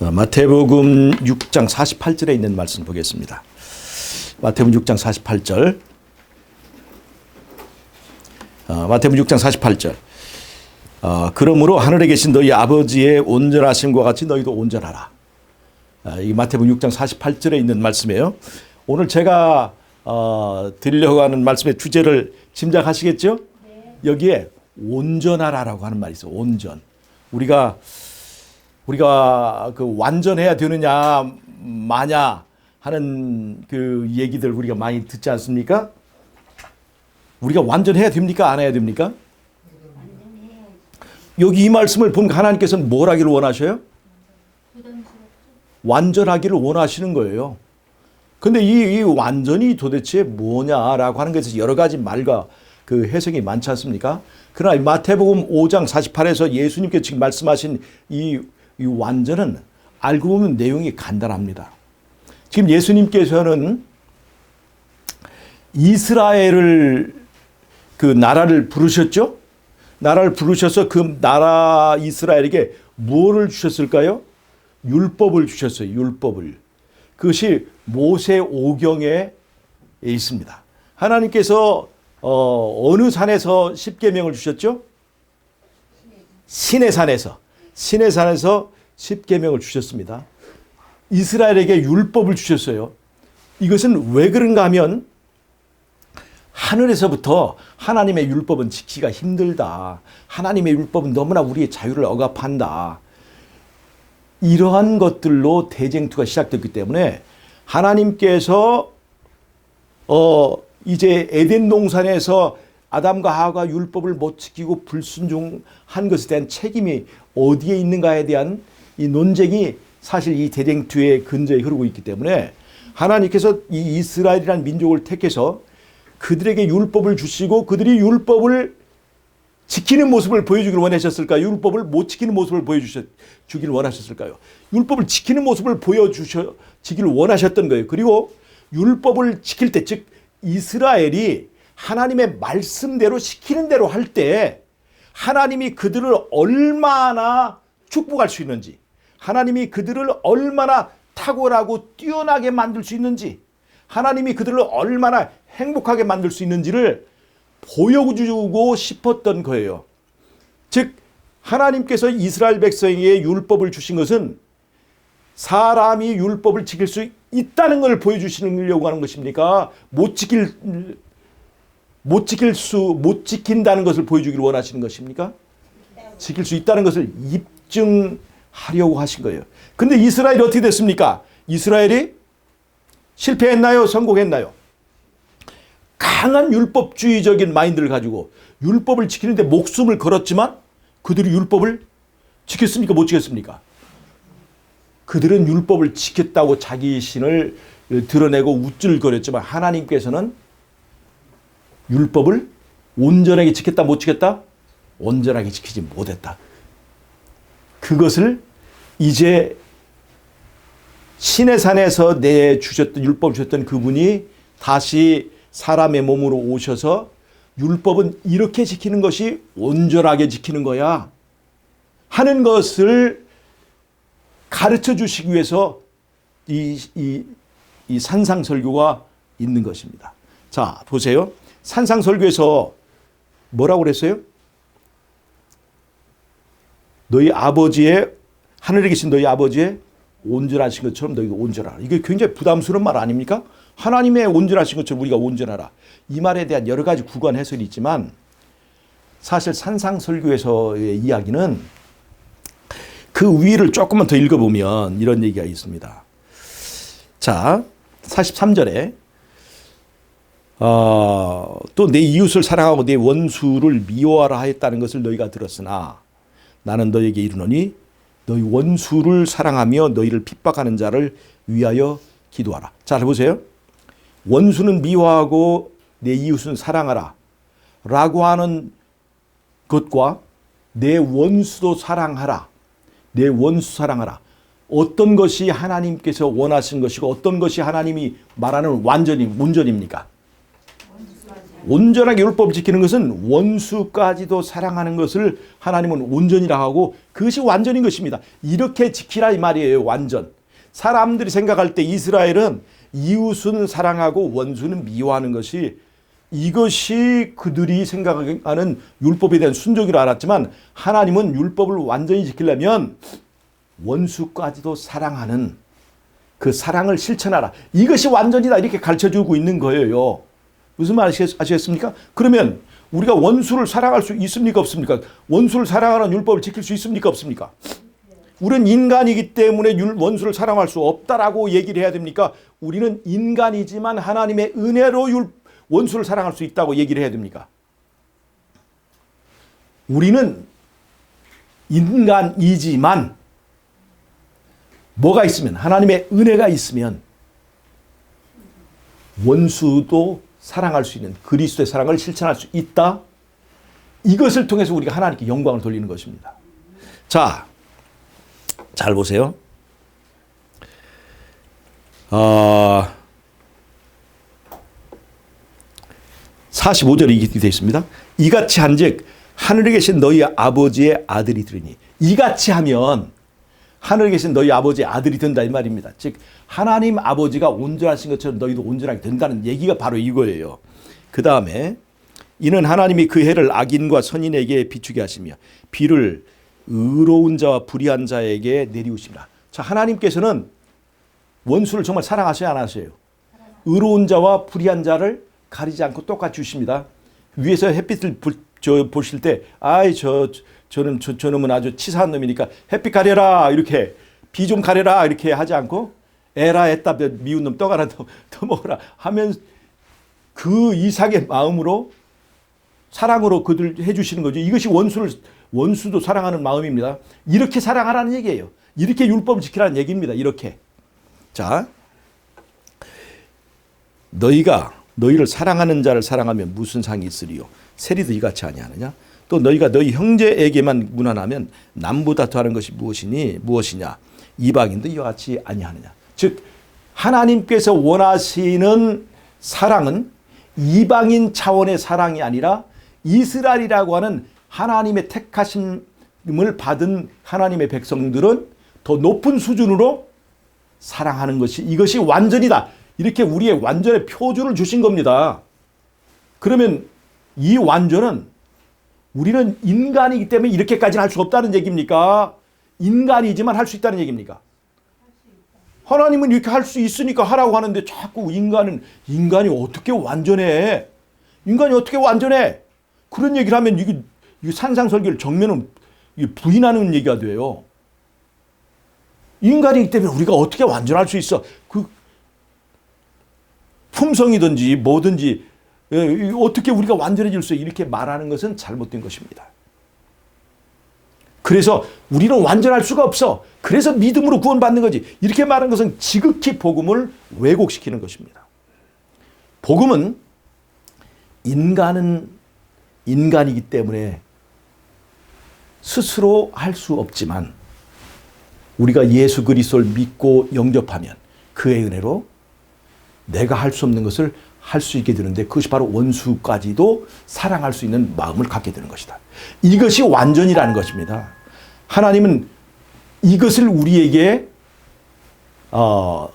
어, 마태복음 6장 48절에 있는 말씀 보겠습니다. 마태복음 6장 48절. 어, 마태복음 6장 48절. 어, 그러므로 하늘에 계신 너희 아버지의 온전하심과 같이 너희도 온전하라. 아, 이 마태복음 6장 48절에 있는 말씀이에요. 오늘 제가 어, 드리려고 하는 말씀의 주제를 짐작하시겠죠? 여기에 온전하라라고 하는 말이 있어요. 온전. 우리가 우리가 그 완전해야 되느냐 마냐 하는 그 얘기들 우리가 많이 듣지 않습니까? 우리가 완전해야 됩니까? 안 해야 됩니까? 여기 이 말씀을 보면 하나님께서는 뭘 하기를 원하셔요? 완전하기를 원하시는 거예요. 근데 이, 이 완전이 도대체 뭐냐라고 하는 것에서 여러 가지 말과 그 해석이 많지 않습니까? 그러나 이 마태복음 5장 48에서 예수님께 지금 말씀하신 이, 이 완전은 알고 보면 내용이 간단합니다. 지금 예수님께서는 이스라엘을 그 나라를 부르셨죠? 나라를 부르셔서 그 나라 이스라엘에게 무엇을 주셨을까요? 율법을 주셨어요. 율법을. 그것이 모세 오경에 있습니다. 하나님께서 어, 어느 산에서 십계명을 주셨죠? 신의 산에서 신의 산에서 십계명을 주셨습니다. 이스라엘에게 율법을 주셨어요. 이것은 왜 그런가 하면 하늘에서부터 하나님의 율법은 지키기가 힘들다. 하나님의 율법은 너무나 우리의 자유를 억압한다. 이러한 것들로 대쟁투가 시작됐기 때문에 하나님께서 어 이제 에덴 동산에서 아담과 하와가 율법을 못 지키고 불순종한 것에 대한 책임이 어디에 있는가에 대한 이 논쟁이 사실 이 대쟁투의 근저에 흐르고 있기 때문에 하나님께서 이 이스라엘이라는 민족을 택해서 그들에게 율법을 주시고 그들이 율법을 지키는 모습을 보여주기를 원하셨을까요? 율법을 못 지키는 모습을 보여주기를 원하셨을까요? 율법을 지키는 모습을 보여주시기를 원하셨던 거예요. 그리고 율법을 지킬 때, 즉 이스라엘이 하나님의 말씀대로 시키는 대로 할 때 하나님이 그들을 얼마나 축복할 수 있는지, 하나님이 그들을 얼마나 탁월하고 뛰어나게 만들 수 있는지, 하나님이 그들을 얼마나 행복하게 만들 수 있는지를 보여주고 싶었던 거예요. 즉, 하나님께서 이스라엘 백성에게 율법을 주신 것은 사람이 율법을 지킬 수 있다는 걸 보여주시려고 하는 것입니까? 못 지킬, 못 지킬 수, 못 지킨다는 것을 보여주기를 원하시는 것입니까? 지킬 수 있다는 것을 입증하려고 하신 거예요. 근데 이스라엘이 어떻게 됐습니까? 이스라엘이 실패했나요? 성공했나요? 강한 율법주의적인 마인드를 가지고 율법을 지키는데 목숨을 걸었지만 그들이 율법을 지켰습니까? 못 지켰습니까? 그들은 율법을 지켰다고 자기 신을 드러내고 우쭐거렸지만 하나님께서는 율법을 온전하게 지켰다 못 지켰다? 온전하게 지키지 못했다. 그것을 이제 신의 산에서 내 주셨던 율법을 주셨던 그분이 다시 사람의 몸으로 오셔서 율법은 이렇게 지키는 것이 온전하게 지키는 거야 하는 것을 가르쳐 주시기 위해서 이, 이, 이 산상설교가 있는 것입니다. 자, 보세요. 산상설교에서 뭐라고 그랬어요? 너희 아버지의, 하늘에 계신 너희 아버지의 온전하신 것처럼 너희가 온전하라. 이게 굉장히 부담스러운 말 아닙니까? 하나님의 온전하신 것처럼 우리가 온전하라. 이 말에 대한 여러 가지 구간 해설이 있지만 사실 산상설교에서의 이야기는 그 위를 조금만 더 읽어보면 이런 얘기가 있습니다. 자, 43절에 어, 또 내 이웃을 사랑하고 내 원수를 미워하라 하였다는 것을 너희가 들었으나 나는 너에게 이르노니 너희 원수를 사랑하며 너희를 핍박하는 자를 위하여 기도하라. 자, 보세요. 원수는 미워하고 내 이웃은 사랑하라. 라고 하는 것과 내 원수도 사랑하라. 내 원수 사랑하라. 어떤 것이 하나님께서 원하신 것이고 어떤 것이 하나님이 말하는 완전히 문전입니까? 온전하게 율법을 지키는 것은 원수까지도 사랑하는 것을 하나님은 온전이라 하고 그것이 완전인 것입니다. 이렇게 지키라 이 말이에요. 완전. 사람들이 생각할 때 이스라엘은 이웃은 사랑하고 원수는 미워하는 것이 이것이 그들이 생각하는 율법에 대한 순종이라 알았지만 하나님은 율법을 완전히 지키려면 원수까지도 사랑하는 그 사랑을 실천하라. 이것이 완전이다. 이렇게 가르쳐 주고 있는 거예요. 무슨 말 아시겠습니까? 그러면 우리가 원수를 사랑할 수 있습니까? 없습니까? 원수를 사랑하는 율법을 지킬 수 있습니까? 없습니까? 우리는 인간이기 때문에 원수를 사랑할 수 없다라고 얘기를 해야 됩니까? 우리는 인간이지만 하나님의 은혜로 율, 원수를 사랑할 수 있다고 얘기를 해야 됩니까? 우리는 인간이지만 뭐가 있으면 하나님의 은혜가 있으면 원수도 사랑할 수 있는 그리스도의 사랑을 실천할 수 있다. 이것을 통해서 우리가 하나님께 영광을 돌리는 것입니다. 자, 잘 보세요. 어, 45절에 이렇게 되어 있습니다. 이같이 한즉 하늘에 계신 너희 아버지의 아들이 되니 이같이 하면 하늘에 계신 너희 아버지의 아들이 된다 이 말입니다. 즉 하나님 아버지가 온전하신 것처럼 너희도 온전하게 된다는 얘기가 바로 이거예요. 그 다음에 이는 하나님이 그 해를 악인과 선인에게 비추게 하시며 비를 의로운 자와 불의한 자에게 내리우십니다. 자 하나님께서는 원수를 정말 사랑하셔야 안 하세요. 의로운 자와 불의한 자를 가리지 않고 똑같이 주십니다. 위에서 햇빛을 부, 저, 보실 때 아이 저 저 는 저, 저놈은 아주 치사한 놈이니까 햇빛 가려라 이렇게 비 좀 가려라 이렇게 하지 않고 에라 애따 미운 놈떡 하나 더, 더 먹어라 하면 그 이삭의 마음으로 사랑으로 그들 해주시는 거죠. 이것이 원수를 원수도 사랑하는 마음입니다. 이렇게 사랑하라는 얘기예요. 이렇게 율법을 지키라는 얘기입니다. 이렇게 자 너희가 너희를 사랑하는 자를 사랑하면 무슨 상이 있으리요? 세리도 이같이 아니하느냐? 또 너희가 너희 형제에게만 무난하면 남보다 더하는 것이 무엇이니 무엇이냐? 이방인도 이와 같이 아니하느냐? 즉 하나님께서 원하시는 사랑은 이방인 차원의 사랑이 아니라 이스라엘이라고 하는 하나님의 택하심을 받은 하나님의 백성들은 더 높은 수준으로 사랑하는 것이 이것이 완전이다. 이렇게 우리의 완전의 표준을 주신 겁니다. 그러면 이 완전은 우리는 인간이기 때문에 이렇게까지는 할 수 없다는 얘기입니까? 인간이지만 할 수 있다는 얘기입니까? 하나님은 이렇게 할 수 있으니까 하라고 하는데 자꾸 인간은 인간이 어떻게 완전해? 인간이 어떻게 완전해? 그런 얘기를 하면 이게, 이게 산상설계를 정면은 부인하는 얘기가 돼요. 인간이기 때문에 우리가 어떻게 완전할 수 있어? 그 품성이든지 뭐든지 예, 어떻게 우리가 완전해질 수 이렇게 말하는 것은 잘못된 것입니다. 그래서 우리는 완전할 수가 없어. 그래서 믿음으로 구원받는 거지. 이렇게 말하는 것은 지극히 복음을 왜곡시키는 것입니다. 복음은 인간은 인간이기 때문에 스스로 할 수 없지만 우리가 예수 그리스도를 믿고 영접하면 그의 은혜로 내가 할 수 없는 것을 할 수 있게 되는데 그것이 바로 원수까지도 사랑할 수 있는 마음을 갖게 되는 것이다. 이것이 완전이라는 것입니다. 하나님은 이것을 우리에게 어,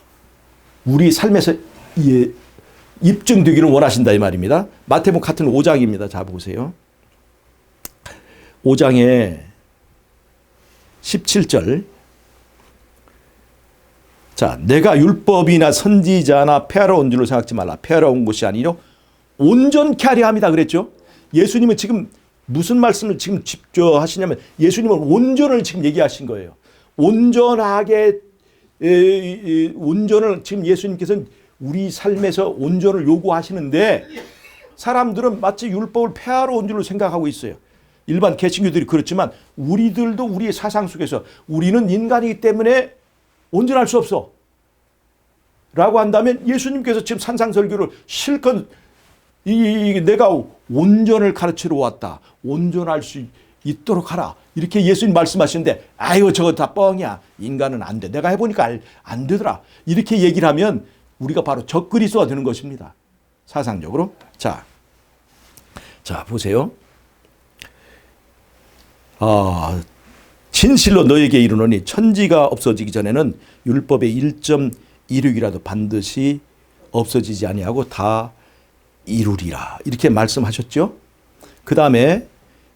우리 삶에서 예, 입증되기를 원하신다 이 말입니다. 마태복 같은 5장입니다. 자 보세요. 5장에 17절 자, 내가 율법이나 선지자나 폐하러 온 줄로 생각지 말라. 폐하러 온 것이 아니요 온전케 하려 합니다. 그랬죠? 예수님은 지금 무슨 말씀을 지금 집조하시냐면 예수님은 온전을 지금 얘기하신 거예요. 온전하게 에, 온전을 지금 예수님께서는 우리 삶에서 온전을 요구하시는데 사람들은 마치 율법을 폐하러 온 줄로 생각하고 있어요. 일반 개신교들이 그렇지만 우리들도 우리의 사상 속에서 우리는 인간이기 때문에 온전할 수 없어. 라고 한다면 예수님께서 지금 산상설교를 실컷 이, 이, 내가 온전을 가르치러 왔다. 온전할 수 있도록 하라. 이렇게 예수님 말씀하시는데 아유 저거 다 뻥이야. 인간은 안 돼. 내가 해보니까 알, 안 되더라. 이렇게 얘기를 하면 우리가 바로 적그리스도가 되는 것입니다. 사상적으로. 자 자, 보세요. 아, 진실로 너에게 이르노니 천지가 없어지기 전에는 율법의 1.16이라도 반드시 없어지지 아니하고 다 이루리라. 이렇게 말씀하셨죠? 그 다음에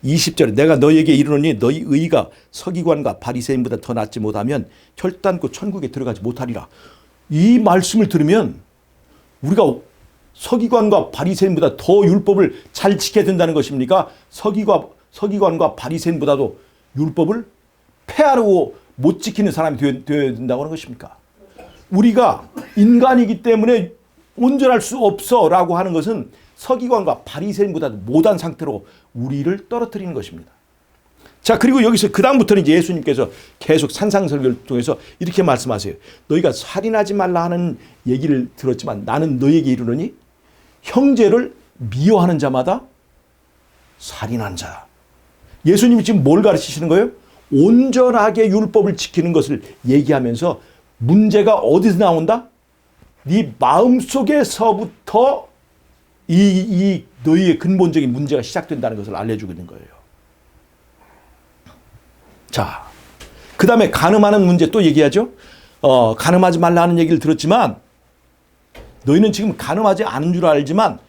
20절에 내가 너에게 이르노니 너희 의가 서기관과 바리새인보다 더 낫지 못하면 결단코 천국에 들어가지 못하리라. 이 말씀을 들으면 우리가 서기관과 바리새인보다 더 율법을 잘 지켜야 된다는 것입니까? 서기관 서기관과 바리새인보다도 율법을 폐하려고 못 지키는 사람이 되어야 된다고 하는 것입니까? 우리가 인간이기 때문에 온전할 수 없어라고 하는 것은 서기관과 바리새인보다 못한 상태로 우리를 떨어뜨리는 것입니다. 자 그리고 여기서 그 다음부터는 이제 예수님께서 계속 산상설교를 통해서 이렇게 말씀하세요. 너희가 살인하지 말라 하는 얘기를 들었지만 나는 너에게 이르노니 형제를 미워하는 자마다 살인한 자. 예수님이 지금 뭘 가르치시는 거예요? 온전하게 율법을 지키는 것을 얘기하면서 문제가 어디서 나온다? 네 마음속에서부터 이, 이 너희의 근본적인 문제가 시작된다는 것을 알려주고 있는 거예요. 자, 그 다음에 가늠하는 문제 또 얘기하죠. 어, 가늠하지 말라는 얘기를 들었지만 너희는 지금 가늠하지 않은 줄 알지만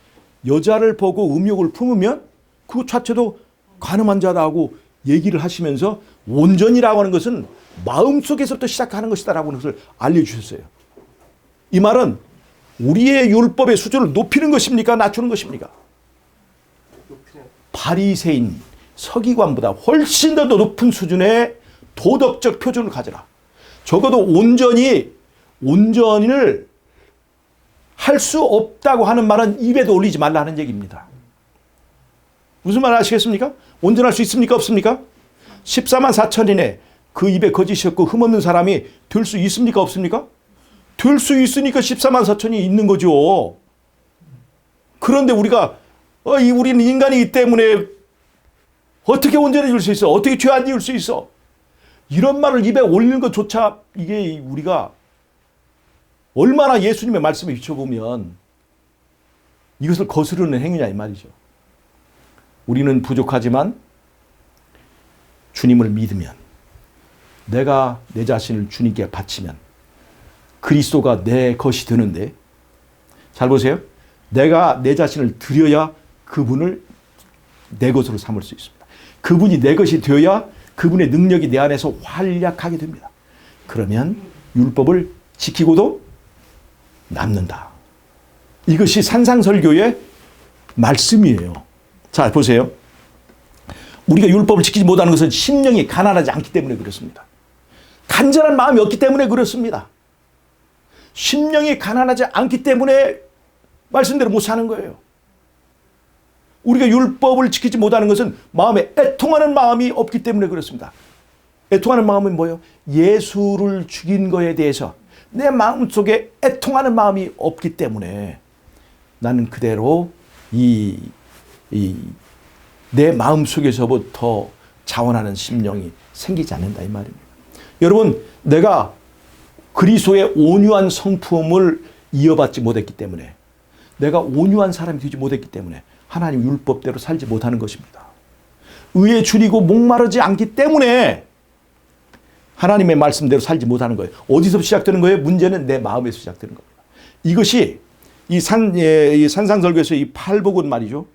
여자를 보고 음욕을 품으면 그 자체도 가늠한 자다고 얘기를 하시면서 온전이라고 하는 것은 마음속에서부터 시작하는 것이다라고 하는 것을 알려주셨어요. 이 말은 우리의 율법의 수준을 높이는 것입니까? 낮추는 것입니까? 바리새인 서기관보다 훨씬 더 높은 수준의 도덕적 표준을 가져라. 적어도 온전히 온전을 할 수 없다고 하는 말은 입에도 올리지 말라는 얘기입니다. 무슨 말 아시겠습니까? 온전할 수 있습니까? 없습니까? 14만 4천인에 그 입에 거짓이 없고 흠없는 사람이 될 수 있습니까? 없습니까? 될 수 있으니까 14만 4천이 있는 거죠. 그런데 우리가 어, 이 우리는 인간이기 때문에 어떻게 온전해질 수 있어? 어떻게 죄 안 지을 수 있어? 이런 말을 입에 올리는 것조차 이게 우리가 얼마나 예수님의 말씀에 비춰보면 이것을 거스르는 행위냐 이 말이죠. 우리는 부족하지만 주님을 믿으면 내가 내 자신을 주님께 바치면 그리스도가 내 것이 되는데 잘 보세요. 내가 내 자신을 드려야 그분을 내 것으로 삼을 수 있습니다. 그분이 내 것이 되어야 그분의 능력이 내 안에서 활약하게 됩니다. 그러면 율법을 지키고도 남는다. 이것이 산상설교의 말씀이에요. 자, 보세요. 우리가 율법을 지키지 못하는 것은 심령이 가난하지 않기 때문에 그렇습니다. 간절한 마음이 없기 때문에 그렇습니다. 심령이 가난하지 않기 때문에 말씀대로 못 사는 거예요. 우리가 율법을 지키지 못하는 것은 마음에 애통하는 마음이 없기 때문에 그렇습니다. 애통하는 마음은 뭐예요? 예수를 죽인 거에 대해서 내 마음속에 애통하는 마음이 없기 때문에 나는 그대로 이, 이, 내 마음 속에서부터 자원하는 심령이 생기지 않는다 이 말입니다. 여러분, 내가 그리스도의 온유한 성품을 이어받지 못했기 때문에 내가 온유한 사람이 되지 못했기 때문에 하나님 율법대로 살지 못하는 것입니다. 의에 줄이고 목마르지 않기 때문에 하나님의 말씀대로 살지 못하는 거예요. 어디서 시작되는 거예요? 문제는 내 마음에서 시작되는 겁니다. 이것이 이 산, 예, 이 산상설교에서 이 팔복은 말이죠.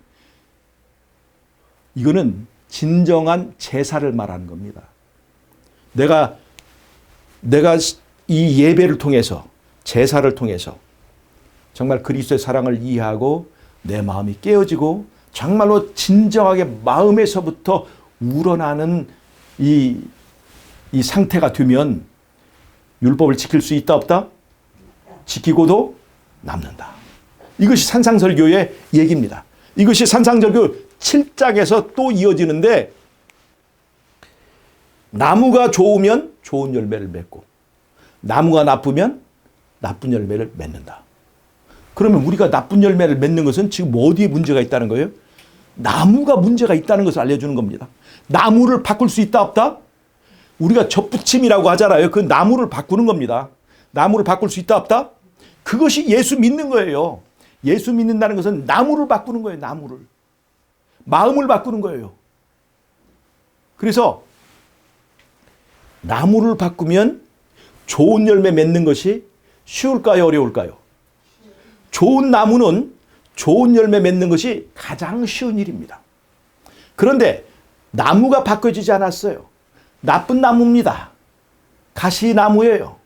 이거는 진정한 제사를 말하는 겁니다. 내가, 내가 이 예배를 통해서, 제사를 통해서 정말 그리스도의 사랑을 이해하고 내 마음이 깨어지고 정말로 진정하게 마음에서부터 우러나는 이, 이 상태가 되면 율법을 지킬 수 있다 없다? 지키고도 남는다. 이것이 산상설교의 얘기입니다. 이것이 산상설교 7장에서 또 이어지는데 나무가 좋으면 좋은 열매를 맺고 나무가 나쁘면 나쁜 열매를 맺는다. 그러면 우리가 나쁜 열매를 맺는 것은 지금 어디에 문제가 있다는 거예요? 나무가 문제가 있다는 것을 알려주는 겁니다. 나무를 바꿀 수 있다 없다? 우리가 접붙임이라고 하잖아요. 그 나무를 바꾸는 겁니다. 나무를 바꿀 수 있다 없다? 그것이 예수 믿는 거예요. 예수 믿는다는 것은 나무를 바꾸는 거예요. 나무를. 마음을 바꾸는 거예요. 그래서 나무를 바꾸면 좋은 열매 맺는 것이 쉬울까요? 어려울까요? 좋은 나무는 좋은 열매 맺는 것이 가장 쉬운 일입니다. 그런데 나무가 바꿔지지 않았어요. 나쁜 나무입니다. 가시나무예요.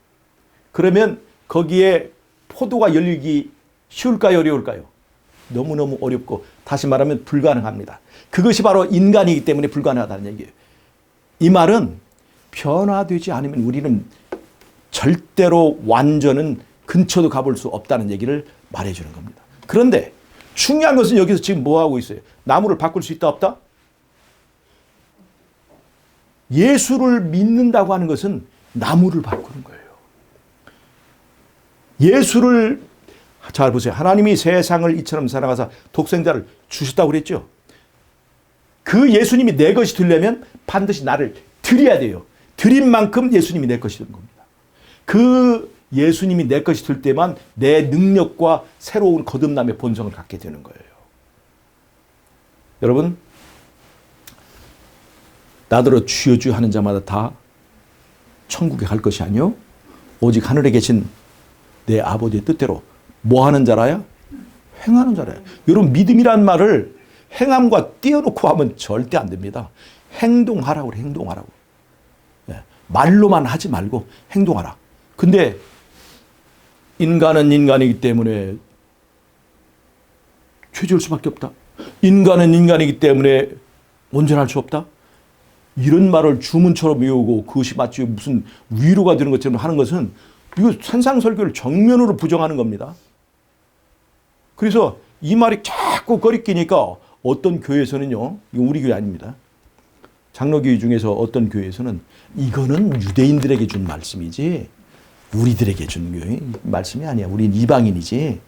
그러면 거기에 포도가 열리기 쉬울까요? 어려울까요? 너무너무 어렵고 다시 말하면 불가능합니다. 그것이 바로 인간이기 때문에 불가능하다는 얘기예요. 이 말은 변화되지 않으면 우리는 절대로 완전은 근처도 가볼 수 없다는 얘기를 말해주는 겁니다. 그런데 중요한 것은 여기서 지금 뭐 하고 있어요? 나무를 바꿀 수 있다 없다? 예수를 믿는다고 하는 것은 나무를 바꾸는 거예요. 예수를 잘 보세요. 하나님이 세상을 이처럼 사랑하사 독생자를 주셨다고 그랬죠. 그 예수님이 내 것이 되려면 반드시 나를 드려야 돼요. 드린 만큼 예수님이 내 것이 되는 겁니다. 그 예수님이 내 것이 될 때만 내 능력과 새로운 거듭남의 본성을 갖게 되는 거예요. 여러분, 나더러 주여 주여 하는 자마다 다 천국에 갈 것이 아니요 오직 하늘에 계신 내 아버지의 뜻대로 뭐 하는 자라야? 행하는 자라야. 여러분 믿음이란 말을 행함과 띄어놓고 하면 절대 안 됩니다. 행동하라고 그래, 행동하라고. 예, 말로만 하지 말고 행동하라. 근데 인간은 인간이기 때문에 죄질 수밖에 없다. 인간은 인간이기 때문에 온전할 수 없다. 이런 말을 주문처럼 외우고 그것이 마치 무슨 위로가 되는 것처럼 하는 것은 이거 산상설교를 정면으로 부정하는 겁니다. 그래서 이 말이 자꾸 거리끼니까 어떤 교회에서는요, 이거 우리 교회 아닙니다. 장로교회 중에서 어떤 교회에서는 이거는 유대인들에게 준 말씀이지 우리들에게 준 말씀이 아니야. 우리는 이방인이지.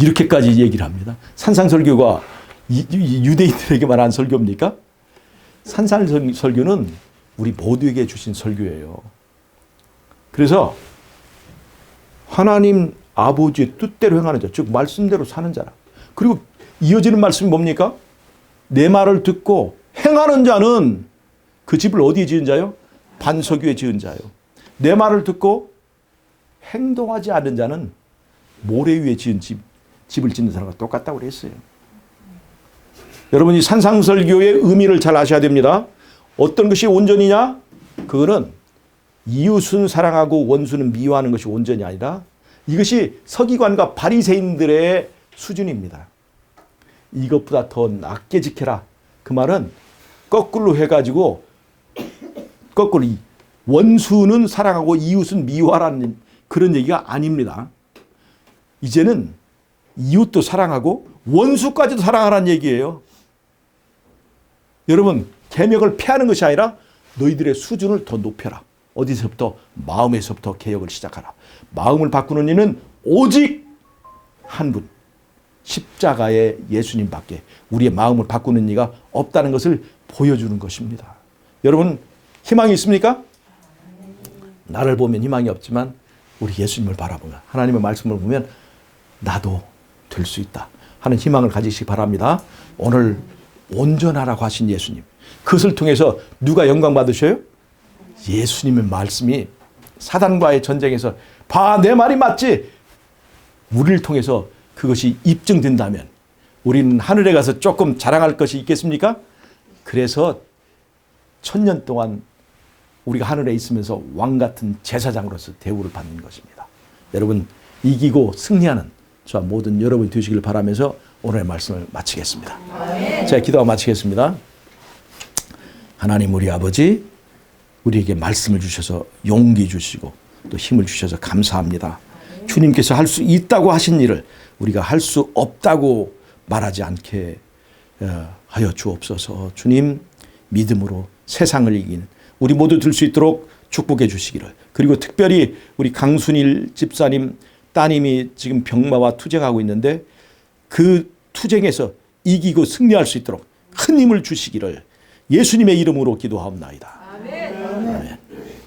이렇게까지 얘기를 합니다. 산상설교가 유대인들에게만 한 설교입니까? 산상설교는 우리 모두에게 주신 설교예요. 그래서 하나님 아버지의 뜻대로 행하는 자, 즉 말씀대로 사는 자라. 그리고 이어지는 말씀이 뭡니까? 내 말을 듣고 행하는 자는 그 집을 어디에 지은 자요? 반석 위에 지은 자요. 내 말을 듣고 행동하지 않는 자는 모래 위에 지은 집, 집을 짓는 사람과 똑같다고 그랬어요. 여러분이 산상설교의 의미를 잘 아셔야 됩니다. 어떤 것이 온전이냐? 그거는 이웃은 사랑하고 원수는 미워하는 것이 온전이 아니라 이것이 서기관과 바리새인들의 수준입니다. 이것보다 더 낮게 지켜라. 그 말은 거꾸로 해가지고 거꾸로 원수는 사랑하고 이웃은 미워하라는 그런 얘기가 아닙니다. 이제는 이웃도 사랑하고 원수까지도 사랑하라는 얘기예요. 여러분 개혁을 피하는 것이 아니라 너희들의 수준을 더 높여라. 어디서부터 마음에서부터 개혁을 시작하라. 마음을 바꾸는 이는 오직 한 분. 십자가의 예수님밖에 우리의 마음을 바꾸는 이가 없다는 것을 보여주는 것입니다. 여러분 희망이 있습니까? 나를 보면 희망이 없지만 우리 예수님을 바라보면 하나님의 말씀을 보면 나도 될 수 있다 하는 희망을 가지시기 바랍니다. 오늘 온전하라고 하신 예수님. 그것을 통해서 누가 영광 받으셔요? 예수님의 말씀이 사단과의 전쟁에서 봐, 내 말이 맞지? 우리를 통해서 그것이 입증된다면 우리는 하늘에 가서 조금 자랑할 것이 있겠습니까? 그래서 천년 동안 우리가 하늘에 있으면서 왕 같은 제사장으로서 대우를 받는 것입니다. 여러분 이기고 승리하는 저와 모든 여러분이 되시길 바라면서 오늘의 말씀을 마치겠습니다. 제가 기도하고 마치겠습니다. 하나님 우리 아버지 우리에게 말씀을 주셔서 용기 주시고 또 힘을 주셔서 감사합니다. 주님께서 할 수 있다고 하신 일을 우리가 할 수 없다고 말하지 않게 어, 하여 주옵소서. 주님 믿음으로 세상을 이기는 우리 모두 들 수 있도록 축복해 주시기를. 그리고 특별히 우리 강순일 집사님 따님이 지금 병마와 투쟁하고 있는데 그 투쟁에서 이기고 승리할 수 있도록 큰 힘을 주시기를 예수님의 이름으로 기도하옵나이다.